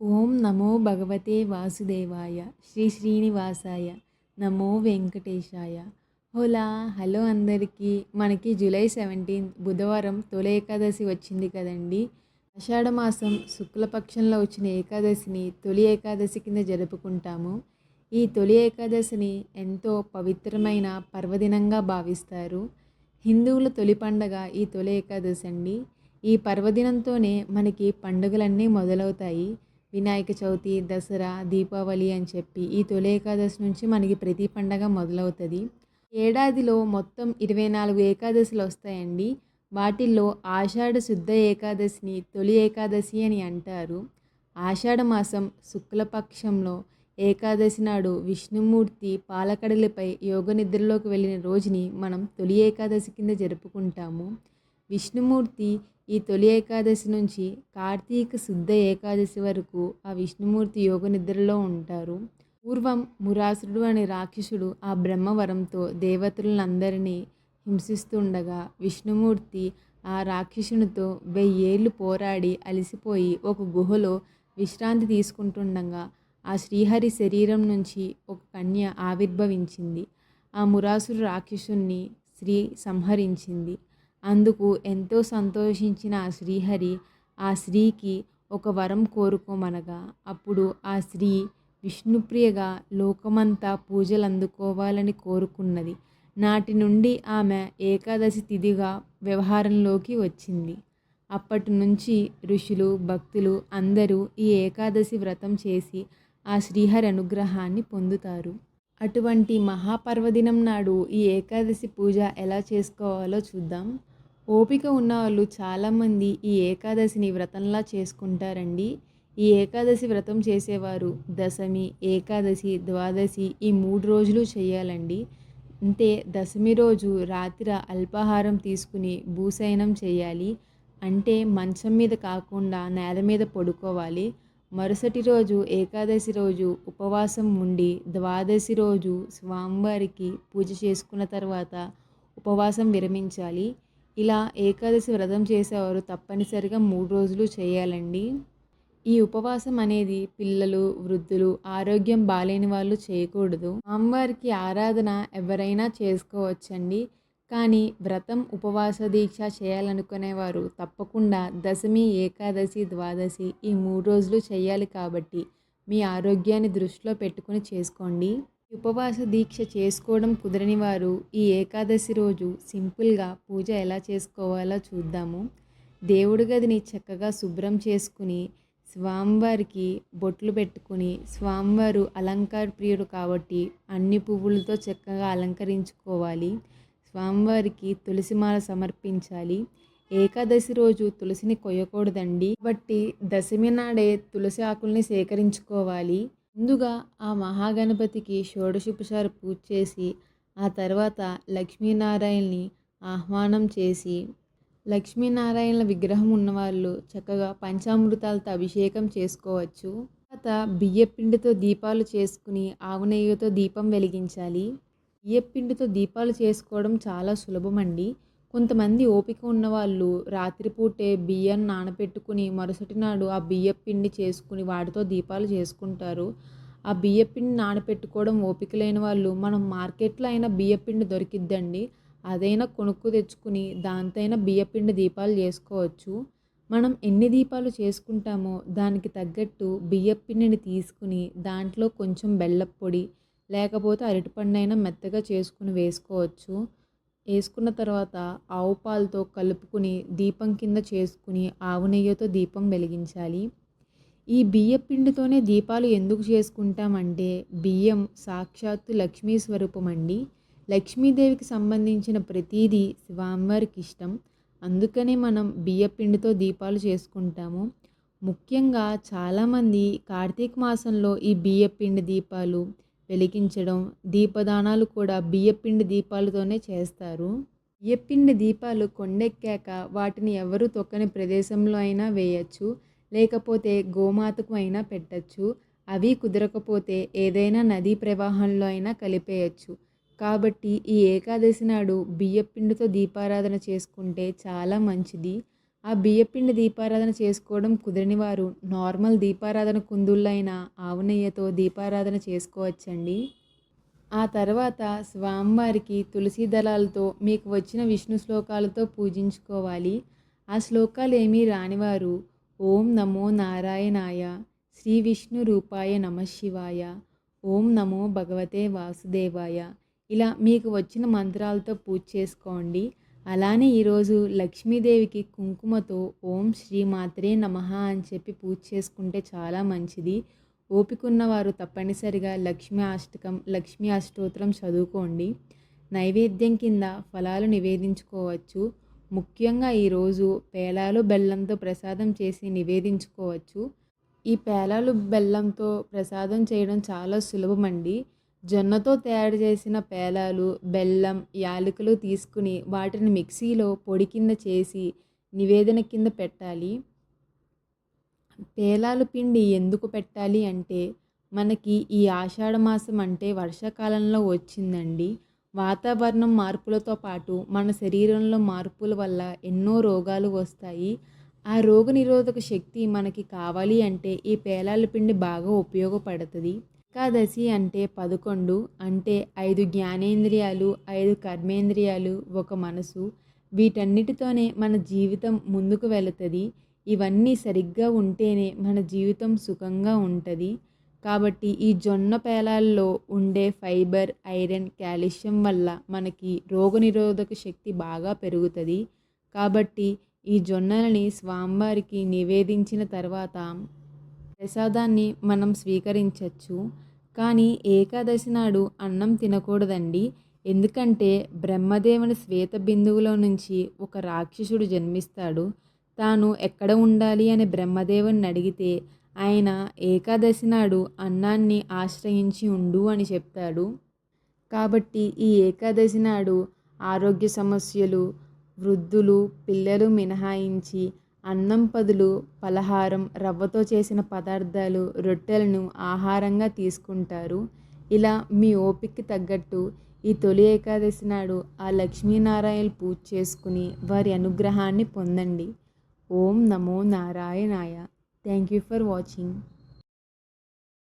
ఓం నమో భగవతే వాసుదేవాయ శ్రీ శ్రీనివాసాయ నమో వెంకటేశాయ. హోలా హలో అందరికీ. మనకి జూలై సెవెంటీన్త్ బుధవారం తొలి ఏకాదశి వచ్చింది కదండి. ఆషాఢ మాసం శుక్లపక్షంలో వచ్చిన ఏకాదశిని తొలి ఏకాదశి కింద జరుపుకుంటాము. ఈ తొలి ఏకాదశిని ఎంతో పవిత్రమైన పర్వదినంగా భావిస్తారు. హిందువుల తొలి పండగ ఈ తొలి ఏకాదశి అండి. ఈ పర్వదినంతోనే మనకి పండుగలన్నీ మొదలవుతాయి. వినాయక చవితి దసరా దీపావళి అని చెప్పి ఈ తొలి ఏకాదశి నుంచి మనకి ప్రతి పండగ మొదలవుతుంది. ఏడాదిలో మొత్తం ఇరవై నాలుగు ఏకాదశులు వస్తాయండి. వాటిల్లో ఆషాఢ శుద్ధ ఏకాదశిని తొలి ఏకాదశి అని అంటారు. ఆషాఢ మాసం శుక్లపక్షంలో ఏకాదశి నాడు విష్ణుమూర్తి పాలకడలిపై యోగ నిద్రలోకి వెళ్ళిన రోజుని మనం తొలి ఏకాదశి కింద జరుపుకుంటాము. విష్ణుమూర్తి ఈ తొలి ఏకాదశి నుంచి కార్తీక శుద్ధ ఏకాదశి వరకు ఆ విష్ణుమూర్తి యోగ నిద్రలో ఉంటారు. పూర్వం మురాసురుడు అనే రాక్షసుడు ఆ బ్రహ్మవరంతో దేవతలందరినీ హింసిస్తుండగా విష్ణుమూర్తి ఆ రాక్షసునితో వెయ్యేళ్ళు పోరాడి అలసిపోయి ఒక గుహలో విశ్రాంతి తీసుకుంటుండగా ఆ శ్రీహరి శరీరం నుంచి ఒక కన్య ఆవిర్భవించింది. ఆ మురాసురు రాక్షసుని శ్రీ సంహరించింది. అందుకు ఎంతో సంతోషించిన ఆ శ్రీహరి ఆ స్త్రీకి ఒక వరం కోరుకోమనగా అప్పుడు ఆ స్త్రీ విష్ణుప్రియగా లోకమంతా పూజలు అందుకోవాలని కోరుకున్నది. నాటి నుండి ఆమె ఏకాదశి తిథిగా వ్యవహారంలోకి వచ్చింది. అప్పటి నుంచి ఋషులు భక్తులు అందరూ ఈ ఏకాదశి వ్రతం చేసి ఆ శ్రీహరి అనుగ్రహాన్ని పొందుతారు. అటువంటి మహాపర్వదినం నాడు ఈ ఏకాదశి పూజ ఎలా చేసుకోవాలో చూద్దాం. ఓపిక ఉన్నవాళ్ళు చాలామంది ఈ ఏకాదశిని వ్రతంలా చేసుకుంటారండి. ఈ ఏకాదశి వ్రతం చేసేవారు దశమి ఏకాదశి ద్వాదశి ఈ మూడు రోజులు చేయాలండి. అంటే దశమి రోజు రాత్రి అల్పాహారం తీసుకుని భూశయనం చేయాలి. అంటే మంచం మీద కాకుండా నేల మీద పడుకోవాలి. మరుసటి రోజు ఏకాదశి రోజు ఉపవాసం ఉండి ద్వాదశి రోజు స్వామివారికి పూజ చేసుకున్న తర్వాత ఉపవాసం విరమించాలి. ఇలా ఏకాదశి వ్రతం చేసేవారు తప్పనిసరిగా మూడు రోజులు చేయాలండి. ఈ ఉపవాసం అనేది పిల్లలు వృద్ధులు ఆరోగ్యం బాలేని వాళ్ళు చేయకూడదు. అమ్మవారికి ఆరాధన ఎవరైనా చేసుకోవచ్చండి. కానీ వ్రతం ఉపవాస దీక్ష చేయాలనుకునేవారు తప్పకుండా దశమి ఏకాదశి ద్వాదశి ఈ మూడు రోజులు చేయాలి కాబట్టి మీ ఆరోగ్యాన్ని దృష్టిలో పెట్టుకుని చేసుకోండి. ఉపవాస దీక్ష చేసుకోవడం కుదరని వారు ఈ ఏకాదశి రోజు సింపుల్గా పూజ ఎలా చేసుకోవాలో చూద్దాము. దేవుడి గదిని చక్కగా శుభ్రం చేసుకుని స్వామివారికి బొట్లు పెట్టుకుని స్వామివారు అలంకార ప్రియుడు కాబట్టి అన్ని పువ్వులతో చక్కగా అలంకరించుకోవాలి. స్వామివారికి తులసిమాల సమర్పించాలి. ఏకాదశి రోజు తులసిని కొయ్యకూడదండి. కాబట్టి దశమి నాడే తులసి ఆకుల్ని సేకరించుకోవాలి. ముందుగా ఆ మహాగణపతికి షోడశోపచార పూజ చేసి ఆ తర్వాత లక్ష్మీనారాయణని ఆహ్వానం చేసి లక్ష్మీనారాయణల విగ్రహం ఉన్నవాళ్ళు చక్కగా పంచామృతాలతో అభిషేకం చేసుకోవచ్చు. తర్వాత బియ్యపిండితో దీపాలు చేసుకుని ఆవు నెయ్యితో దీపం వెలిగించాలి. బియ్యపిండితో దీపాలు చేసుకోవడం చాలా సులభమండి. కొంతమంది ఓపిక ఉన్నవాళ్ళు రాత్రిపూటే బియ్యం నానబెట్టుకుని మరుసటి నాడు ఆ బియ్యపిండి చేసుకుని వాటితో దీపాలు చేసుకుంటారు. ఆ బియ్యపిండి నానబెట్టుకోవడం ఓపిక లేని వాళ్ళు మనం మార్కెట్లో అయినా బియ్యపిండి దొరికిద్దండి. అదైనా కొనుక్కు తెచ్చుకుని దాంతైనా అయినా బియ్యపిండి దీపాలు చేసుకోవచ్చు. మనం ఎన్ని దీపాలు చేసుకుంటామో దానికి తగ్గట్టు బియ్యపిండిని తీసుకుని దాంట్లో కొంచెం బెల్లం పొడి లేకపోతే అరటిపండు అయినా మెత్తగా చేసుకుని వేసుకోవచ్చు. వేసుకున్న తర్వాత ఆవు పాలతో కలుపుకుని దీపం కింద చేసుకుని ఆవు నెయ్యితో దీపం వెలిగించాలి. ఈ బియ్య పిండితోనే దీపాలు ఎందుకు చేసుకుంటామంటే బియ్యం సాక్షాత్తు లక్ష్మీ స్వరూపం అండి లక్ష్మీదేవికి సంబంధించిన ప్రతీదీ స్వామివారికి ఇష్టం. అందుకనే మనం బియ్య పిండితో దీపాలు చేసుకుంటాము. ముఖ్యంగా చాలామంది కార్తీక మాసంలో ఈ బియ్య పిండి దీపాలు వెలిగించడం దీపదానాలు కూడా బియ్యపిండి దీపాలతోనే చేస్తారు. బియ్యపిండి దీపాలు కొండెక్కాక వాటిని ఎవరు తొక్కని ప్రదేశంలో అయినా వేయచ్చు లేకపోతే గోమాతకు అయినా పెట్టచ్చు. అవి కుదరకపోతే ఏదైనా నదీ ప్రవాహంలో అయినా కలిపేయచ్చు. కాబట్టి ఈ ఏకాదశి నాడు బియ్యపిండితో దీపారాధన చేసుకుంటే చాలా మంచిది. ఆ బియ్యపిండి దీపారాధన చేసుకోవడం కుదరని వారు. నార్మల్ దీపారాధన కుందుళ్ళైన ఆవునయ్యతో దీపారాధన చేసుకోవచ్చండి. ఆ తర్వాత స్వామివారికి తులసి దళాలతో మీకు వచ్చిన విష్ణు శ్లోకాలతో పూజించుకోవాలి. ఆ శ్లోకాలు ఏమీ రానివారు. ఓం నమో నారాయణాయ శ్రీ విష్ణు రూపాయ నమ శివాయ ఓం నమో భగవతే వాసుదేవాయ. ఇలా మీకు వచ్చిన మంత్రాలతో పూజ చేసుకోండి. అలానే ఈరోజు లక్ష్మీదేవికి కుంకుమతో ఓం శ్రీ మాత్రే నమ అని చెప్పి పూజ చేసుకుంటే చాలా మంచిది. ఓపిక వారు తప్పనిసరిగా లక్ష్మీ అష్టకం లక్ష్మీ అష్టోత్తరం చదువుకోండి. నైవేద్యం కింద ఫలాలు నివేదించుకోవచ్చు. ముఖ్యంగా ఈరోజు పేలాలు బెల్లంతో ప్రసాదం చేసి నివేదించుకోవచ్చు. ఈ పేలాలు బెల్లంతో ప్రసాదం చేయడం చాలా సులభమండి. జొన్నతో తయారు చేసిన పేలాలు బెల్లం యాలకులు తీసుకుని వాటిని మిక్సీలో పొడి కింద చేసి నివేదన కింద పెట్టాలి. పేలాలు పిండి ఎందుకు పెట్టాలి అంటే మనకి ఈ ఆషాఢ మాసం అంటే వర్షాకాలంలో వచ్చిందండి. వాతావరణం మార్పులతో పాటు మన శరీరంలో మార్పుల వల్ల ఎన్నో రోగాలు వస్తాయి. ఆ రోగనిరోధక శక్తి మనకి కావాలి అంటే ఈ పేలాల పిండి బాగా ఉపయోగపడుతుంది. ఏకాదశి అంటే పదకొండు అంటే ఐదు జ్ఞానేంద్రియాలు ఐదు కర్మేంద్రియాలు ఒక మనసు. వీటన్నిటితోనే మన జీవితం ముందుకు వెళుతుంది. ఇవన్నీ సరిగ్గా ఉంటేనే మన జీవితం సుఖంగా ఉంటుంది. కాబట్టి ఈ జొన్న పేలాల్లో ఉండే ఫైబర్ ఐరన్ కాల్షియం వల్ల మనకి రోగనిరోధక శక్తి బాగా పెరుగుతుంది. కాబట్టి ఈ జొన్నలని స్వామివారికి నివేదించిన తర్వాత ప్రసాదాన్ని మనం స్వీకరించవచ్చు కానీ ఏకాదశి నాడు అన్నం తినకూడదండి. ఎందుకంటే బ్రహ్మదేవుని శ్వేత బిందువులో నుంచి ఒక రాక్షసుడు జన్మిస్తాడు. తాను ఎక్కడ ఉండాలి అని బ్రహ్మదేవుని అడిగితే ఆయన ఏకాదశి నాడు అన్నాన్ని ఆశ్రయించి ఉండు అని చెప్తాడు. కాబట్టి ఈ ఏకాదశి నాడు ఆరోగ్య సమస్యలు వృద్ధులు పిల్లలు మినహాయించి అన్నం పదులు పలహారం రవ్వతో చేసిన పదార్థాలు రొట్టెలను ఆహారంగా తీసుకుంటారు. ఇలా మీ ఓపికకి తగ్గట్టు ఈ తొలి ఏకాదశి నాడు ఆ లక్ష్మీనారాయణ పూజ చేసుకుని వారి అనుగ్రహాన్ని పొందండి. ఓం నమో నారాయణాయ. Thank you for watching